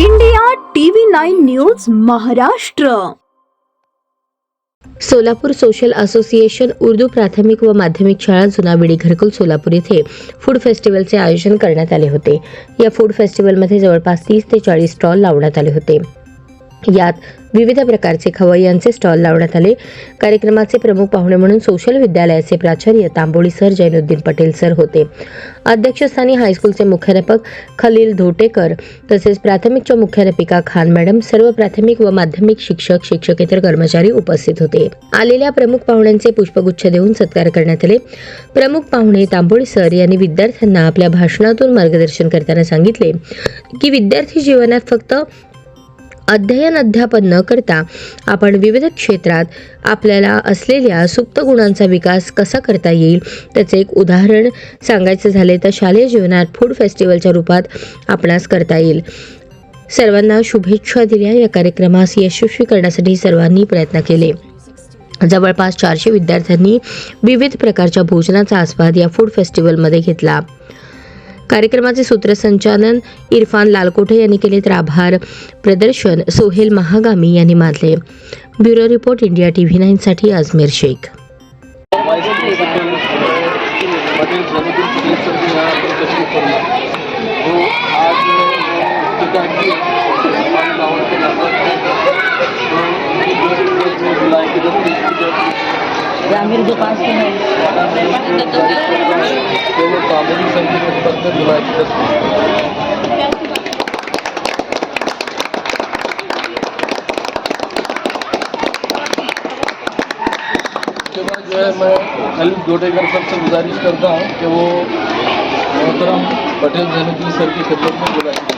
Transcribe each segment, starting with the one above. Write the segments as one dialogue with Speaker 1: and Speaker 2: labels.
Speaker 1: India TV nine news Maharashtra.
Speaker 2: Solapur social association Urdu प्राथमिक व माध्यमिक शाळा जुनाबिडी घरकुल सोलापूर येथे फूड फेस्टिवलचे आयोजन करण्यात आले होते. या फूड फेस्टिवलमध्ये जवळपास तीस ते चाळीस स्टॉल लावण्यात आले होते. यात विविध प्रकारचे खवय्यांचे स्टॉल लावण्यात आले. कार्यक्रमाचे प्रमुख पाहुणे म्हणून सोशल विद्यालयाचे प्राचार्य तांबोळी सर जैनुद्दीन पटेल सर होते. अध्यक्षस्थानी हायस्कूलचे मुख्याध्यापक खलील धोटेकर तसेच प्राथमिकच्या मुख्याध्यापिका खान मॅडम सर्व प्राथमिक व माध्यमिक शिक्षक शिक्षकेतर कर्मचारी उपस्थित होते. आलेल्या प्रमुख पाहुण्यांचे पुष्पगुच्छ देऊन सत्कार करण्यात आले. प्रमुख पाहुणे तांबोळी सर यांनी विद्यार्थ्यांना आपल्या भाषणातून मार्गदर्शन करताना सांगितले की विद्यार्थी जीवनात फक्त अध्ययन अध्यापन न करता आपण विविध क्षेत्रात आपल्याला असलेल्या सुप्त गुणांचा विकास कसा करता येईल? त्याचे एक उदाहरण सांगायचं झाले तर शालेय जीवनात फूड फेस्टिवलच्या रूपात आपणास करता येईल. सर्वांना शुभेच्छा दिल्या. या कार्यक्रमास यशस्वी करण्यासाठी सर्वांनी प्रयत्न केले. जवळपास चारशे विद्यार्थ्यांनी विविध प्रकारच्या भोजनाचा आस्वाद या फूड फेस्टिवलमध्ये घेतला. कार्यक्रमाचे सूत्रसंचालन इरफान लालकोठे यांनी केले तर आभार. प्रदर्शन सोहेल महागामी यांनी मानले. Bureau report India TV nine साठी अजमेर शेख.
Speaker 3: वाइस दस तारीख उसके बाद जो है, मैं खलील डोडेकर सर से गुजारिश करता हूँ कि वो मोहतरम पटेल जैनुद्दीन सर की खिदमत में गुजारिश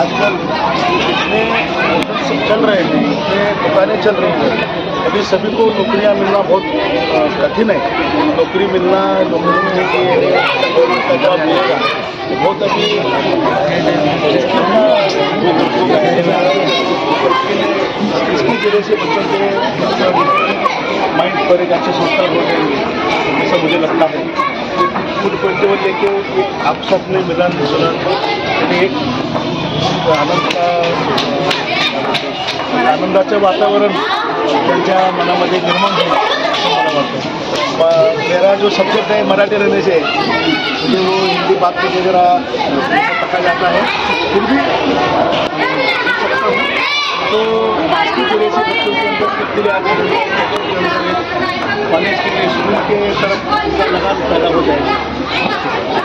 Speaker 4: आजकल चल रहे हैं जितने दुकानें चल रही हैं। अभी सभी को नौकरियाँ मिलना बहुत कठिन है। नौकरी मिलना, नौकरी में कि जॉब मिलेगा बहुत अभी इसकी वजह से बच्चों के माइंड पर एक अच्छे संस्कार हो जाएँगे ऐसा मुझे लगता है फूड फेस्टिवल लेके एक आपसात में मिलन जुलन आणि एक आनंदचा आनंदाचं वातावरण त्यांच्या मनामध्ये निर्माण होईल असं मला वाटतं. मेरा जो सब्जेक्ट है मराठी रहने से मुझे वो हिंदी बात करके जरा पका जाता है. फिर भी सकता हूँ तो इसकी वजह से बच्चों के अंदर कॉलेज के लिए स्कूल के तरफ लगान पैदा हो जाएगा